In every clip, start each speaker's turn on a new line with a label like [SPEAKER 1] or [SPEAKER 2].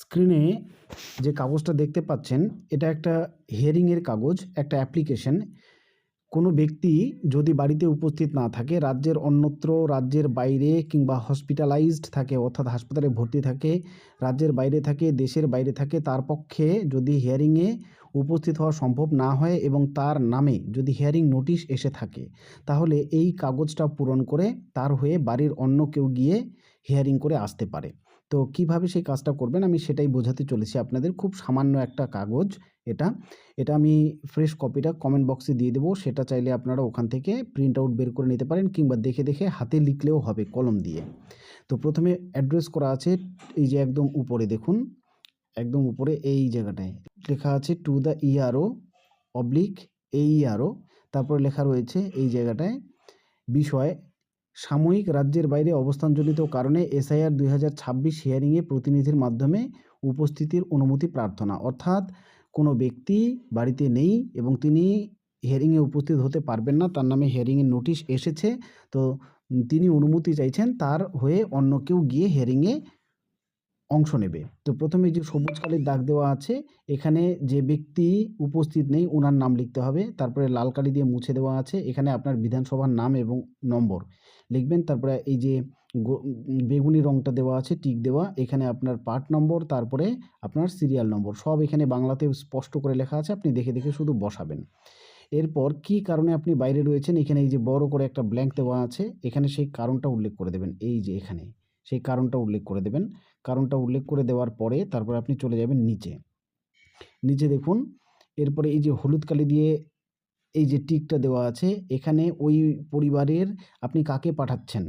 [SPEAKER 1] স্ক্রিনে যে কাগজটা দেখতে পাচ্ছেন, এটা একটা হিয়ারিংয়ের কাগজ, একটা অ্যাপ্লিকেশন কোনো ব্যক্তি যদি বাড়িতে উপস্থিত না থাকে, রাজ্যের অন্যত্র, রাজ্যের বাইরে কিংবা হসপিটালাইজড থাকে, অর্থাৎ হাসপাতালে ভর্তি থাকে, রাজ্যের বাইরে থাকে, দেশের বাইরে থাকে, তার পক্ষে যদি হিয়ারিংয়ে উপস্থিত হওয়া সম্ভব না হয় এবং তার নামে যদি হিয়ারিং নোটিশ এসে থাকে, তাহলে এই কাগজটা পূরণ করে তার হয়ে বাড়ির অন্য কেউ গিয়ে হিয়ারিং করে আসতে পারে। তো কীভাবে সেই কাজটা করবেন আমি সেটাই বোঝাতে চলেছি আপনাদের। খুব সামান্য একটা কাগজ এটা। এটা আমি ফ্রেশ কপিটা কমেন্ট বক্সে দিয়ে দেবো। সেটা চাইলে আপনারা ওখান থেকে প্রিন্ট আউট বের করে নিতে পারেন কিংবা দেখে দেখে হাতে লিখলেও হবে কলম দিয়ে। তো প্রথমে অ্যাড্রেস করা আছে এই যে একদম উপরে দেখুন। একদম উপরে এই জায়গাটায়। লেখা আছে টু দ্য ইআরও অবলিক এইআরও তারপরে লেখা রয়েছে এই জায়গাটায় বিষয় সাময়িক রাজ্যের বাইরে অবস্থানজনিত কারণে এসআইআর দুই হাজার ছাব্বিশ হিয়ারিংয়ে প্রতিনিধির মাধ্যমে উপস্থিতির অনুমতি প্রার্থনা। অর্থাৎ কোনো ব্যক্তি বাড়িতে নেই এবং তিনি হিয়ারিংয়ে উপস্থিত হতে পারবেন না, তার নামে হিয়ারিংয়ের নোটিশ এসেছে, তো তিনি অনুমতি চাইছেন তার হয়ে অন্য কেউ গিয়ে হিয়ারিংয়ে অংশ নেবে। তো প্রথমে যে সবুজ কালির দাগ দেওয়া আছে, এখানে যে ব্যক্তি উপস্থিত নেই ওনার নাম লিখতে হবে, তারপরে লাল কালি দিয়ে মুছে দেওয়া আছে, এখানে আপনার বিধানসভার নাম এবং নম্বর। লিখবেন। তারপরে এই যে বেগুনি রংটা দেওয়া আছে, টিক দেওয়া, এখানে আপনার পার্ট নম্বর, তারপরে আপনার সিরিয়াল নম্বর, সব এখানে বাংলাতে স্পষ্ট করে লেখা আছে, আপনি দেখে দেখে শুধু বসাবেন। এরপর কি কারণে আপনি বাইরে রয়েছেন? এখানে এই যে বড় করে একটা ব্ল্যাঙ্ক দেওয়া আছে, এখানে সেই কারণটা উল্লেখ করে দেবেন। এই যে এখানে, সেই কারণটা উল্লেখ করে দেবেন। কারণটা উল্লেখ করে দেওয়ার পরে তারপরে আপনি চলে যাবেন নিচে। নিচে দেখুন, এরপরে এই যে হলুদ কালি দিয়ে এই যে টিকটা দেওয়া আছে, এখানে ওই পরিবারের আপনি কাকে পাঠাচ্ছেন?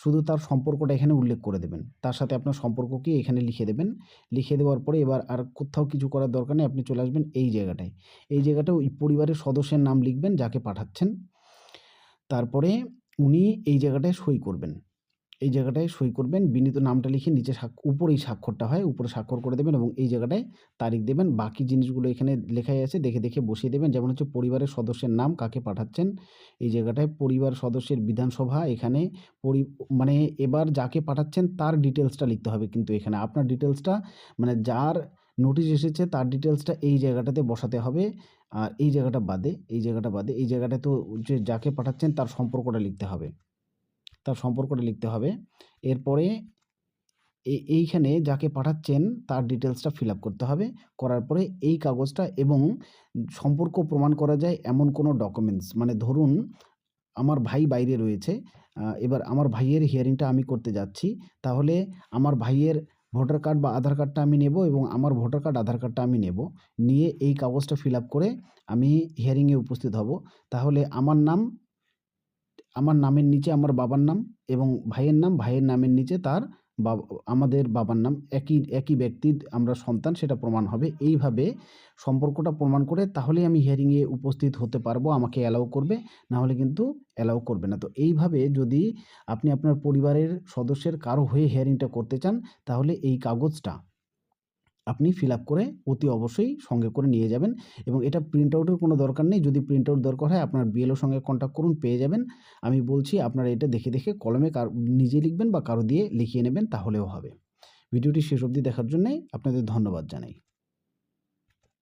[SPEAKER 1] শুধু তার সম্পর্কটা এখানে উল্লেখ করে দেবেন। তার সাথে আপনার সম্পর্ক কি এখানে লিখে দেবেন। লিখে দেওয়ার পরে এবার আর কোথাও কিছু করার দরকার নেই, আপনি চলে আসবেন এই জায়গাটায়। এই জায়গাটায় ওই পরিবারের সদস্যের নাম লিখবেন, যাকে পাঠাচ্ছেন। তারপরে উনি এই জায়গাটায় সই করবেন। এই জায়গাটায় সই করবেন। বিনীত নামটা লিখে নিচে উপরেই স্বাক্ষরটা হয়, উপরে স্বাক্ষর করে দেবেন এবং এই জায়গাটায় তারিখ দেবেন। বাকি জিনিসগুলো এখানে লেখাই আছে, দেখে দেখে বসিয়ে দেবেন। যেমন হচ্ছে পরিবারের সদস্যের নাম কাকে পাঠাচ্ছেন। এই জায়গাটায় পরিবার সদস্যের বিধানসভা, এখানে পরি মানে এবার যাকে পাঠাচ্ছেন তার ডিটেলসটা লিখতে হবে কিন্তু এখানে। আপনার ডিটেলসটা মানে যার নোটিশ এসেছে তার ডিটেলসটা এই জায়গাটাতে বসাতে হবে। আর এই জায়গাটা বাদে, এই জায়গাটা বাদে, এই জায়গাটায় তো যে যাকে পাঠাচ্ছেন তার সম্পর্কটা লিখতে হবে। তার সম্পর্কটা লিখতে হবে। এরপরে এইখানে যাকে পাঠাচ্ছেন তার ডিটেলসটা ফিল করতে হবে। করার পরে এই কাগজটা এবং সম্পর্ক প্রমাণ করা যায় এমন কোনো ডকুমেন্টস। মানে ধরুন, আমার ভাই বাইরে রয়েছে এবার আমার ভাইয়ের হিয়ারিংটা আমি করতে যাচ্ছি। তাহলে আমার ভাইয়ের ভোটার কার্ড বা আধার কার্ডটা আমি নেব এবং আমার ভোটার কার্ড, আধার কার্ডটা আমি নেব। নিয়ে এই কাগজটা ফিল করে আমি হিয়ারিংয়ে উপস্থিত হব। তাহলে আমার নাম আমার নামের নিচে আমার বাবার নাম এবং ভাইয়ের নাম, ভাইয়ের নামের নিচে তার বাবা, আমাদের বাবার নাম। একই একই ব্যক্তির আমরা সন্তান, সেটা প্রমাণ হবে। এইভাবে সম্পর্কটা প্রমাণ করে তাহলেই আমি হিয়ারিংয়ে উপস্থিত হতে পারব, আমাকে অ্যালাউ করবে না হলে কিন্তু অ্যালাউ করবে না। তো এইভাবে যদি আপনি আপনার পরিবারের সদস্যের কারও হয়ে হিয়ারিংটা করতে চান, তাহলে এই কাগজটা আপনি ফিল করে অতি অবশ্যই সঙ্গে করে নিয়ে যাবেন এবং এটা প্রিন্ট আউটের কোনো দরকার নেই। যদি প্রিন্ট আউট দরকার হয়, আপনার বিএলও সঙ্গে কন্ট্যাক্ট করুন, পেয়ে যাবেন। আমি বলছি আপনারা এটা দেখে দেখে কলমে কার, নিজে লিখবেন বা কারও দিয়ে লিখিয়ে নেবেন, তাহলেও হবে। ভিডিওটি শেষ অবধি দেখার জন্যে আপনাদের ধন্যবাদ জানাই।